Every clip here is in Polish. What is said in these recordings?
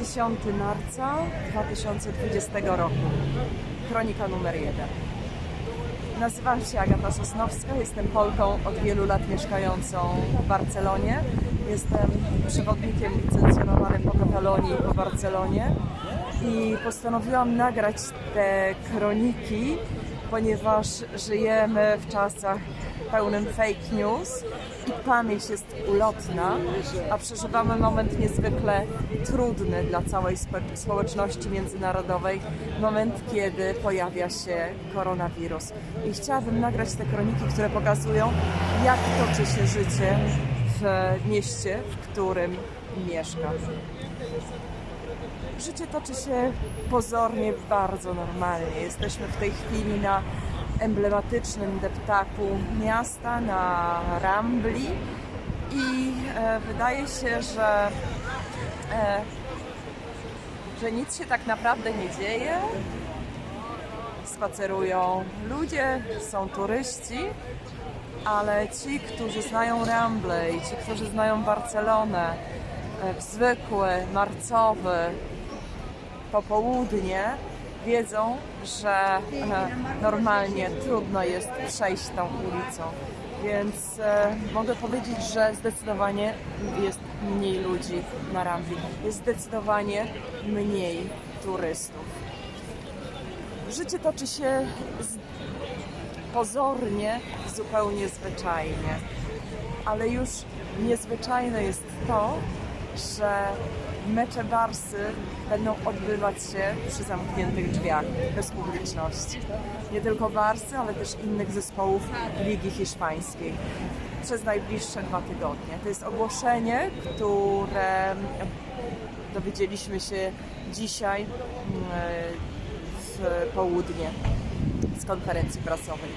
10 marca 2020 roku. Kronika numer 1. Nazywam się Agata Sosnowska, jestem Polką od wielu lat mieszkającą w Barcelonie. Jestem przewodnikiem licencjonowanym po Katalonii i po Barcelonie i postanowiłam nagrać te kroniki, ponieważ żyjemy w czasach pełnym fake news i pamięć jest ulotna, a przeżywamy moment niezwykle trudny dla całej spo- społeczności międzynarodowej, moment kiedy pojawia się koronawirus. I chciałabym nagrać te kroniki, które pokazują, jak toczy się życie w mieście, w którym mieszkam. Życie toczy się pozornie bardzo normalnie. Jesteśmy w tej chwili na emblematycznym deptaku miasta, na Rambli i e, wydaje się, że, e, że nic się tak naprawdę nie dzieje. Spacerują ludzie, są turyści, ale ci, którzy znają Ramble i ci, którzy znają Barcelonę, e, w zwykły, marcowy, popołudnie wiedzą, że e, normalnie trudno jest przejść tą ulicą. Więc e, mogę powiedzieć, że zdecydowanie jest mniej ludzi na Rambli. Jest zdecydowanie mniej turystów. Życie toczy się pozornie zupełnie zwyczajnie, ale już niezwyczajne jest to, że mecze Barsy będą odbywać się przy zamkniętych drzwiach, bez publiczności. Nie tylko Barsy, ale też innych zespołów Ligi Hiszpańskiej przez najbliższe dwa tygodnie. To jest ogłoszenie, które dowiedzieliśmy się dzisiaj mm, w południe z konferencji prasowej.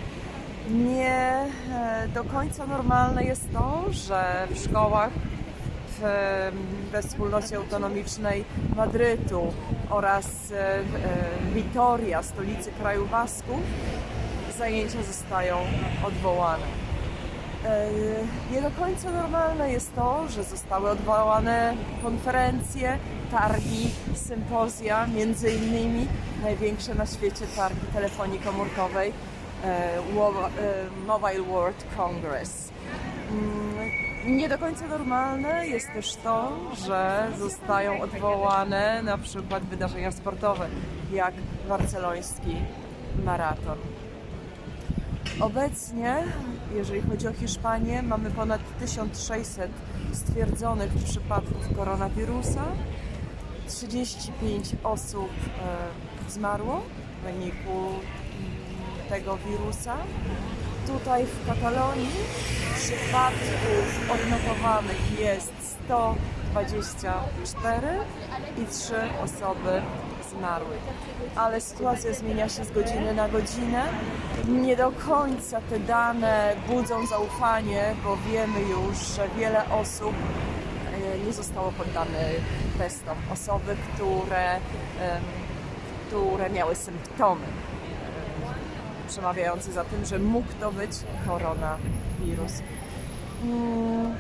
Nie e, do końca normalne jest to, że w szkołach we wspólnocie autonomicznej Madrytu oraz e, e, Vitoria, stolicy kraju Basków, zajęcia zostają odwołane. E, Nie do końca normalne jest to, że zostały odwołane konferencje, targi, sympozja, między innymi największe na świecie targi telefonii komórkowej e, e, Mobile World Congress. Nie do końca normalne jest też to, że zostają odwołane na przykład wydarzenia sportowe, jak barceloński maraton. Obecnie, jeżeli chodzi o Hiszpanię, mamy ponad 1600 stwierdzonych przypadków koronawirusa. 35 osób e, zmarło w wyniku tego wirusa. Tutaj w Katalonii przypadków odnotowanych jest 124 i 3 osoby zmarły. Ale sytuacja zmienia się z godziny na godzinę. Nie do końca te dane budzą zaufanie, bo wiemy już, że wiele osób e, nie zostało poddane testom. Osoby, które, które miały symptomy em, przemawiające za tym, że mógł to być koronawirus. Mm,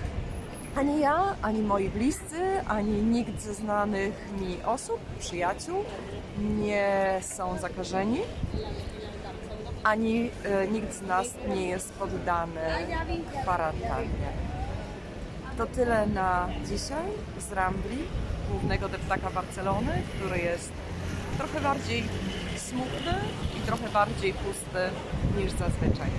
Ani ja, ani moi bliscy, ani nikt ze znanych mi osób, przyjaciół nie są zakażeni, ani e, nikt z nas nie jest poddany kwarantannie. To tyle na dzisiaj z Rambli, głównego deptaka Barcelony, który jest trochę bardziej smutny i trochę bardziej pusty niż zazwyczaj.